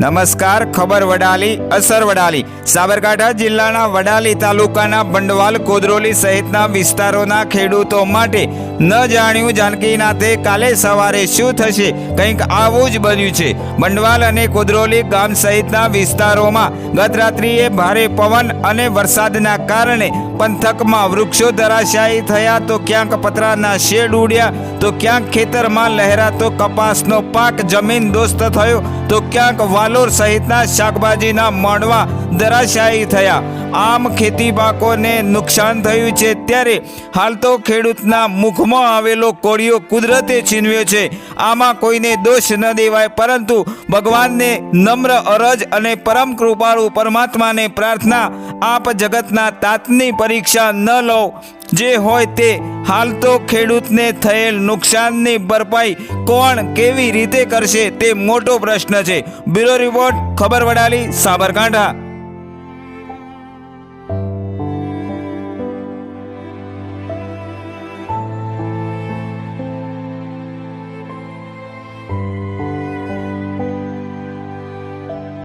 નમસ્કાર, ખબર વડાલી, અસર વડાલી. સાબરકાંઠા જિલ્લાના વડાલી તાલુકાના બંડવાલ કોદરોલી સહિતના વિસ્તારોના ખેડૂતો માટે ન જાણ્યું જાનકીનાથે કાલે સવારે શું થશે? કંઈક આવું જ બન્યું છે. બંડવાલ અને કોદરોલી ગામ સહિતના વિસ્તારોમાં ગત રાત્રિએ ભારે પવન અને વરસાદના કારણે પંથકમાં વૃક્ષો ધરાશાયી થયા તો ક્યાંક પતરાના શેડ ઉડ્યા, તો ક્યાંક ખેતરમાં લહેરાતો કપાસનો પાક જમીન દોસ્ત થયો, તો ક્યાંક વાલોર સહિતના શાકભાજીના માંડવા ધરાશાયી થયા. આમ ખેતી પાકોને નુકસાન થયું છે ત્યારે હાલ તો ખેડૂતના મુખમાં આવેલો કોળિયો કુદરતે છીનવ્યો છે. આમાં કોઈને દોષ ન દેવાય, પરંતુ ભગવાનને નમ્ર અરજ અને પરમ કૃપાળુ પરમાત્માને પ્રાર્થના આપ જગતના તાતની પરીક્ષા ન લો જે હોય તે હાલ તો ખેડૂતને થયેલ નુકસાનની ભરપાઈ કોણ કેવી રીતે કરશે તે મોટો પ્રશ્ન છે. બ્યુરો રિપોર્ટ, ખબર વડાલી, સાબરકાંઠા.